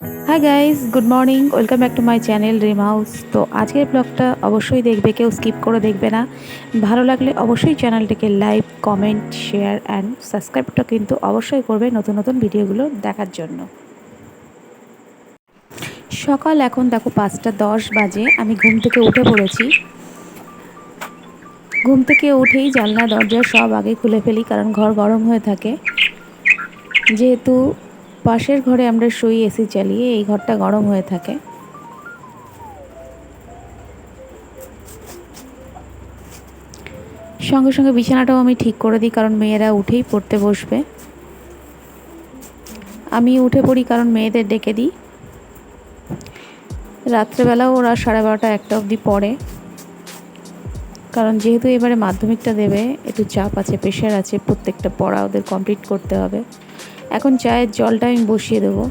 Hi guys good morning welcome back to my channel dream house তো আজকের ব্লগটা অবশ্যই দেখবে, কেউ স্কিপ করে দেখবে না। ভালো লাগলে অবশ্যই চ্যানেলটিকে লাইক কমেন্ট শেয়ার অ্যান্ড সাবস্ক্রাইবটা কিন্তু অবশ্যই করবে নতুন নতুন ভিডিওগুলো দেখার জন্য। সকাল এখন দেখো পাঁচটা দশ বাজে, আমি ঘুম থেকে উঠে পড়েছি। ঘুম থেকে উঠেই জানলা, দরজা সব আগে খুলে ফেলি, কারণ ঘর গরম হয়ে থাকে। যেহেতু পাশের ঘরে আমরা শুই, এসি চালিয়ে এই ঘরটা গরম হয়ে থাকে। সঙ্গে সঙ্গে বিছানাটাও আমি ঠিক করে দিই, কারণ মেয়েরা উঠেই পড়তে বসবে। আমি উঠে পড়ি, কারণ মেয়েদের ডেকে দিই। রাত্রেবেলাও ওরা সাড়ে বারোটা একটা অবধি পড়ে। কারণ যেহেতু এবারে মাধ্যমিকটা দেবে, একটু চাপ আছে প্রেশার আছে, প্রত্যেকটা পড়া ওদের কমপ্লিট করতে হবে। এখন চায়ের জলটা আমি বসিয়ে দেবো।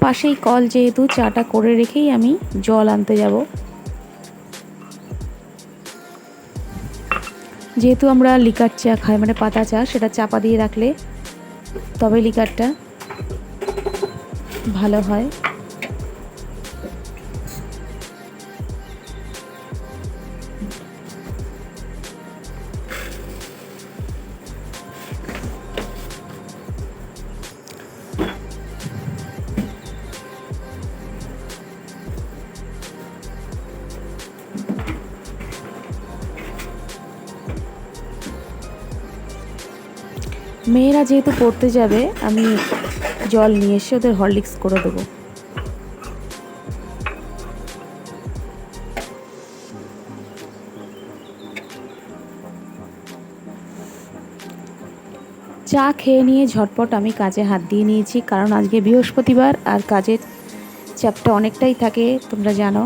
পাশেই কল যেহেতু, চাটা করে রেখেই আমি জল আনতে যাব। যেহেতু আমরা লিকার চা খাই মানে পাতা চা, সেটা চাপা দিয়ে রাখলে তবে লিকারটা ভালো হয়। মেয়েরা যেহেতু পড়তে যাবে, আমি জল নিয়ে এসে ওদের হরলিক্স করে দেবো। চা খেয়ে নিয়ে ঝটপট আমি কাজে হাত দিয়ে নিয়েছি, কারণ আজকে বৃহস্পতিবার আর কাজের চাপটা অনেকটাই থাকে, তোমরা জানো।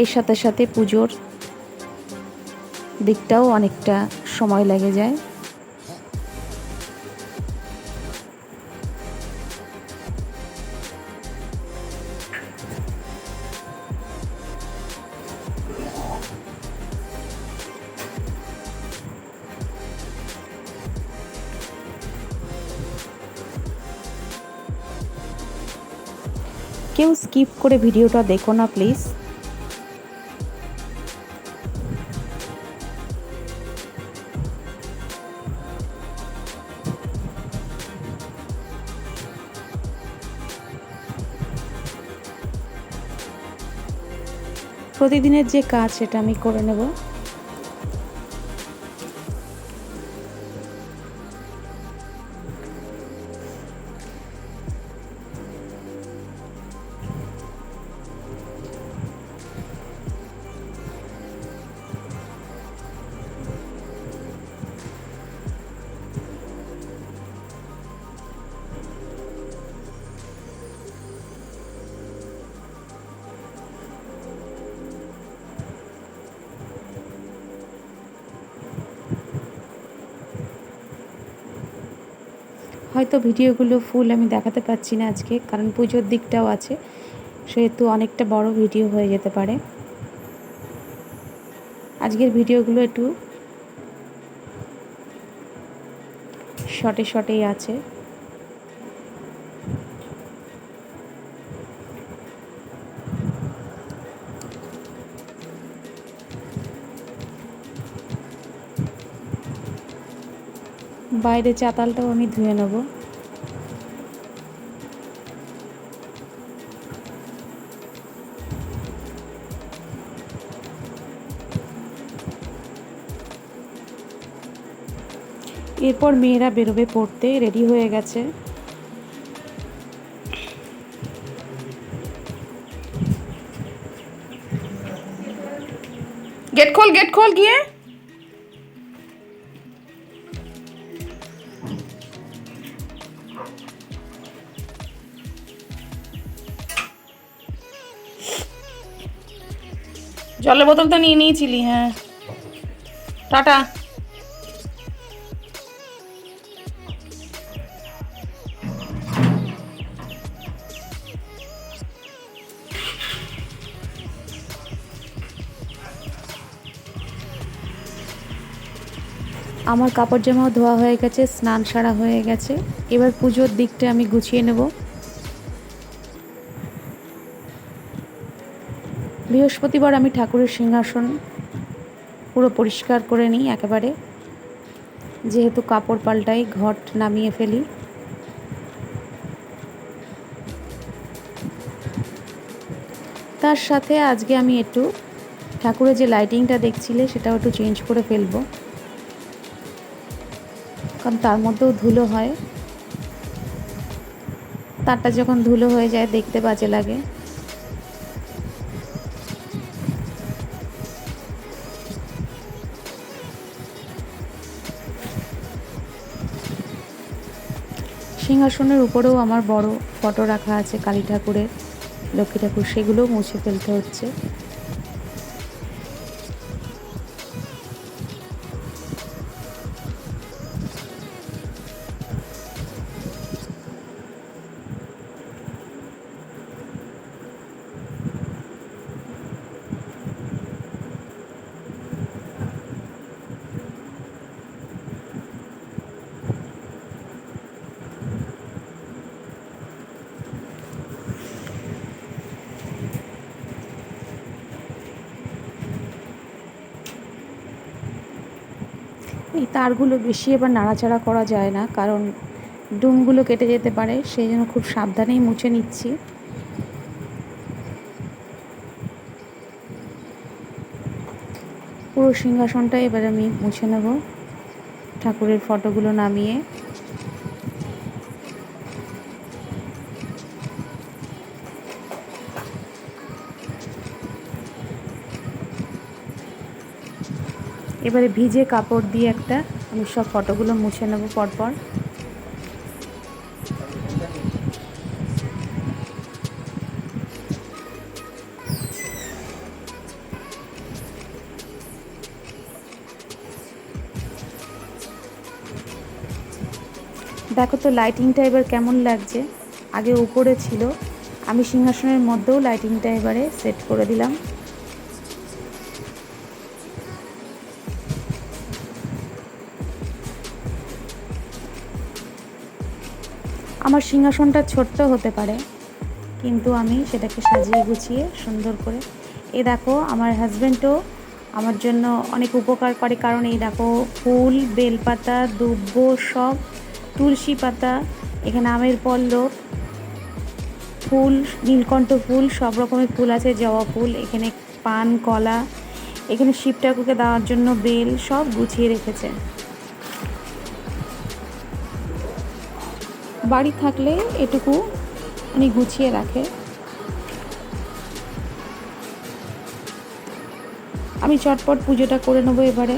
এর সাথে সাথে পুজোর দিকটাও অনেকটা সময় লেগে যায়। কেউ স্কিপ করে ভিডিওটা দেখো না প্লিজ প্রতিদিনের যে কাজ সেটা আমি করে নেব। হয়তো ভিডিওগুলো ফুল আমি দেখাতে পারছি না আজকে, কারণ পুজোর দিকটাও আছে, সেহেতু অনেকটা বড় ভিডিও হয়ে যেতে পারে। আজকের ভিডিওগুলো একটু শর্টে শর্টেই আছে। বাইরে চাতালটাও আমি ধুয়ে নেব। এরপর মেয়েরা বেরোবে পড়তে, রেডি হয়ে গেছে। গেট খোল গেট খোল গিয়ে। জলের বোতল তো নিয়ে নিয়েছিলি হ্যাঁ। টাটা। আমার কাপড় জামাও ধোয়া হয়ে গেছে, স্নান সারা হয়ে গেছে। এবার পুজোর দিকটা আমি গুছিয়ে নেব। বৃহস্পতিবার আমি ঠাকুরের সিংহাসন পুরো পরিষ্কার করে নিই একেবারে। যেহেতু কাপড় পাল্টাই ঘট নামিয়ে ফেলি। তার সাথে আজকে আমি একটু ঠাকুরের যে লাইটিংটা দেখছিলে সেটাও একটু চেঞ্জ করে ফেলব। কারণ তার মধ্যেও ধুলো হয়। তারটা যখন ধুলো হয়ে যায় দেখতে বাজে লাগে। সিংহাসনের উপরেও আমার বড় ফটো রাখা আছে কালী ঠাকুরের, লক্ষ্মী ঠাকুর, সেগুলোও মুছে ফেলতে হচ্ছে। এই তারগুলো বেশি এবার নাড়াচাড়া করা যায় না, কারণ ডুমগুলো কেটে যেতে পারে, সেই জন্য খুব সাবধানেই মুছে নিচ্ছি। পুরো সিংহাসনটা এবার আমি মুছে নেব। ঠাকুরের ফটোগুলো নামিয়ে এবারে ভিজে কাপড় দিয়ে একটা আমি সব ফটোগুলো মুছে নেব পরপর। দেখো তো লাইটিংটা এবার কেমন লাগছে? আগে উপরে ছিল, আমি সিংহাসনের মধ্যেও লাইটিংটা এবারে সেট করে দিলাম। আমার সিংহাসনটা ছোট্ট হতে পারে, কিন্তু আমি সেটাকে সাজিয়ে গুছিয়ে সুন্দর করে। এ দেখো, আমার হাজব্যান্ডও আমার জন্য অনেক উপকার করে, কারণ এই দেখো, ফুল, বেলপাতা, দুব্ব সব, তুলসী পাতা, এখানে আমের পল্লব ফুল, নীলকণ্ঠ ফুল, সব রকমের ফুল আছে, জবা ফুল, এখানে পান, কলা, এখানে শিব ঠাকুরকে দেওয়ার জন্য বেল সব গুছিয়ে রেখেছে। বাড়ি থাকলে এটুকু উনি গুছিয়ে রাখে। আমি চটপট পুজোটা করে নেব এবারে।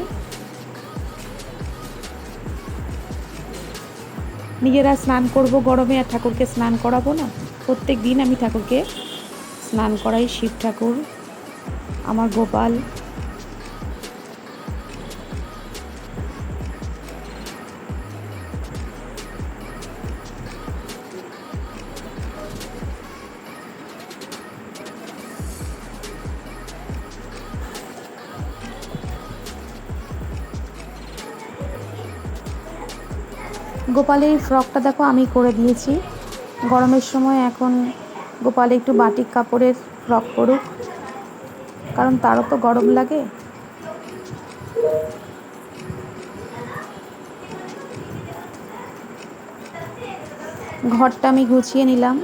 নিজেরা স্নান করব গরমে আর ঠাকুরকে স্নান করাবো না। প্রত্যেক দিন আমি ঠাকুরকে স্নান করাই শিব ঠাকুর, আমার গোপাল। গোপালের ফ্রকটা দেখো, আমি করে দিয়েছি। গরমের সময় এখন গোপাল একটু বাটিক কাপড়ের ফ্রক করুক কারণ তারও তো গরম লাগে। ঘরটা আমি গুছিয়ে নিলাম।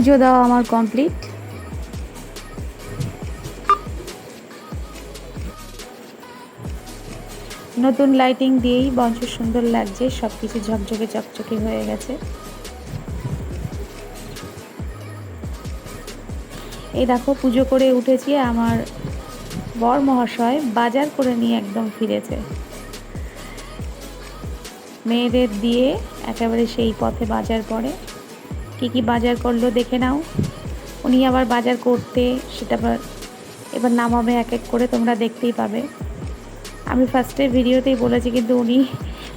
পুজো দেওয়া আমার কমপ্লিট নতুন লাইটিং দিয়েই বঞ্চ সুন্দর লাগছে সব কিছু ঝকঝকে চকচকে হয়ে গেছে। এই দেখো, পুজো করে উঠেছি আমার বর মহাশয় বাজার করে নিয়ে একদম ফিরেছে। মেয়েদের দিয়ে একেবারে সেই পথে বাজার পরে কি কি বাজার করল দেখে নাও। উনি আবার বাজার করতে, সেটা আবার এবার নামাবে এক এক করে তোমরা দেখতেই পাবে। আমি ফার্স্টে ভিডিওতেই বলেছি কিন্তু উনি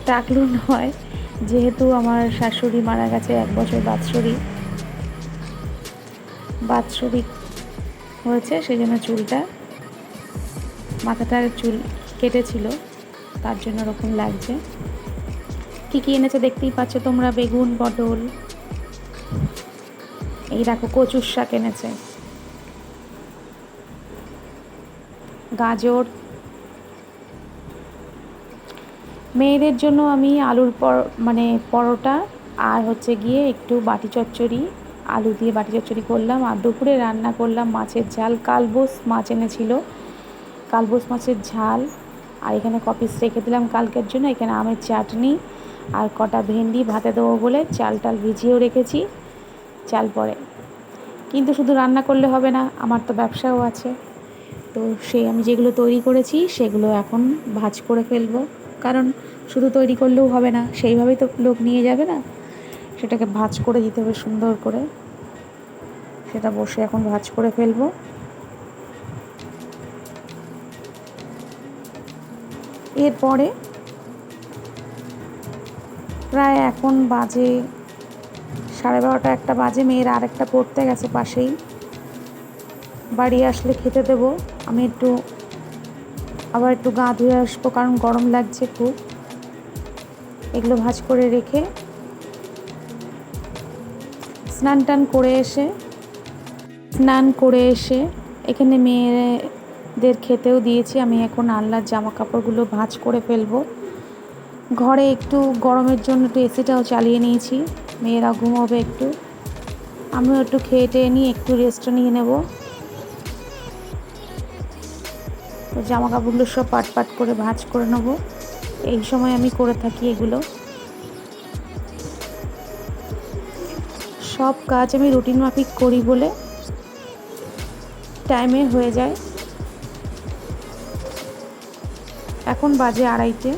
টাকলু নয়, যেহেতু আমার শাশুড়ি মারা গেছে এক বছর বাৎসরিক। বাৎসরিক হয়েছে সেই জন্য চুলটা মাথাটার চুল কেটেছিল, তার জন্য ওরকম লাগছে। কী কী এনেছে দেখতেই পাচ্ছ তোমরা, বেগুন, পটল। এই দেখো, কচুর শাক এনেছে। গাজর। মেয়েদের জন্য আমি আলুর পর মানে পরোটা আর হচ্ছে গিয়ে একটু বাটি চচ্চড়ি, আলু দিয়ে বাটি চচ্চড়ি করলাম। আর দুপুরে রান্না করলাম মাছের ঝাল, কালবোস মাছ এনেছিল। কালবোস মাছের ঝাল। আর এখানে কপিস রেখে দিলাম কালকের জন্য। এখানে আমের চাটনি আর কটা ভেন্ডি ভাতে দেবো বলে চাল টাল ভিজিয়েও রেখেছি। চাল পরে কিন্তু শুধু রান্না করলে হবে না, আমার তো ব্যবসাও আছে। তো সেই আমি যেগুলো তৈরি করেছি, সেগুলো এখন ভাজ করে ফেলব। কারণ শুধু তৈরি করলেও হবে না, সেইভাবেই তো লোক নিয়ে যাবে না। সেটাকে ভাজ করে দিতে হবে সুন্দর করে। সেটা বসে এখন ভাজ করে ফেলব। এরপরে প্রায় এখন বাজে সাড়ে বারোটা একটা বাজে, মেয়ের আরেকটা পড়তে গেছে পাশেই। বাড়ি আসলে খেতে দেবো। আমি একটু, আবার একটু গা ধুয়ে আসব কারণ গরম লাগছে খুব এগুলো ভাজ করে রেখে স্নান টান করে এসে, স্নান করে এসে এখানে মেয়েদের খেতেও দিয়েছি। আমি এখন আল্লাহর জামা কাপড়গুলো ভাঁজ করে ফেলব। ঘরে একটু গরমের জন্য একটু এসিটাও চালিয়ে নিয়েছি। মেয়েরা ঘুমোবে একটু। আমিও একটু খেয়ে টেয়ে নিয়ে একটু রেস্ট নিয়ে নেব। তো জামা কাপড়গুলো সব পাট পাট করে ভাঁজ করে নেব। এই সময় আমি করে থাকি এগুলো। সব কাজ আমি রুটিন মাফিক করি বলে টাইমে হয়ে যায়। এখন বাজে আড়াইটে।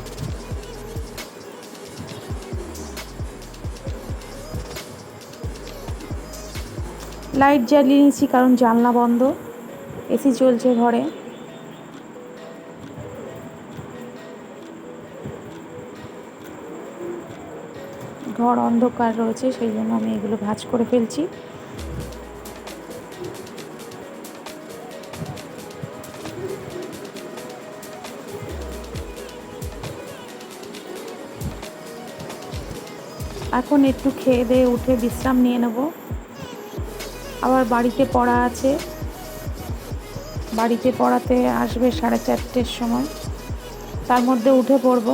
লাইট জ্বালিয়ে নিয়েছি কারণ জানলা বন্ধ এসি চলছে ঘরে। ঘর অন্ধকার রয়েছে, সেই জন্য আমি এগুলো ভাজ করে ফেলছি। এখন একটু খেয়ে দিয়ে উঠে বিশ্রাম নিয়ে নেব। আবার বাড়িতে পড়া আছে। বাড়িতে পড়াতে আসবে সাড়ে চারটের সময়। তার মধ্যে উঠে পড়ব।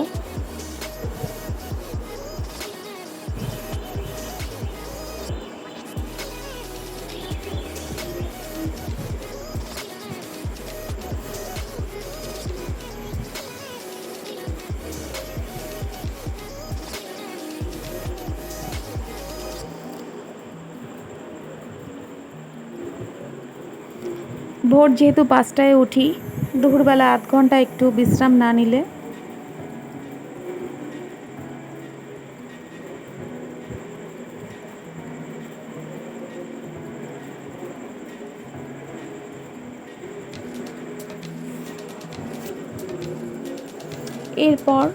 ভোর যেহেতু পাঁচটায় উঠি, দুপুরবেলা আধ ঘণ্টা একটু বিশ্রাম না নিলে। এরপর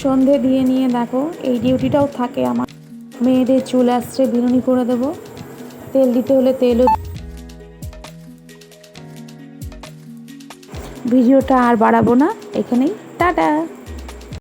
সন্ধে দিয়ে নিয়ে দেখো, এই ডিউটিটাও থাকে আমার। মেয়েদের চুল আসছে, বিনুনি করে দেবো। তেল দিতে হলে তেলও ভিডিওটা আর বাড়াবো না। এখানেই। টাটা!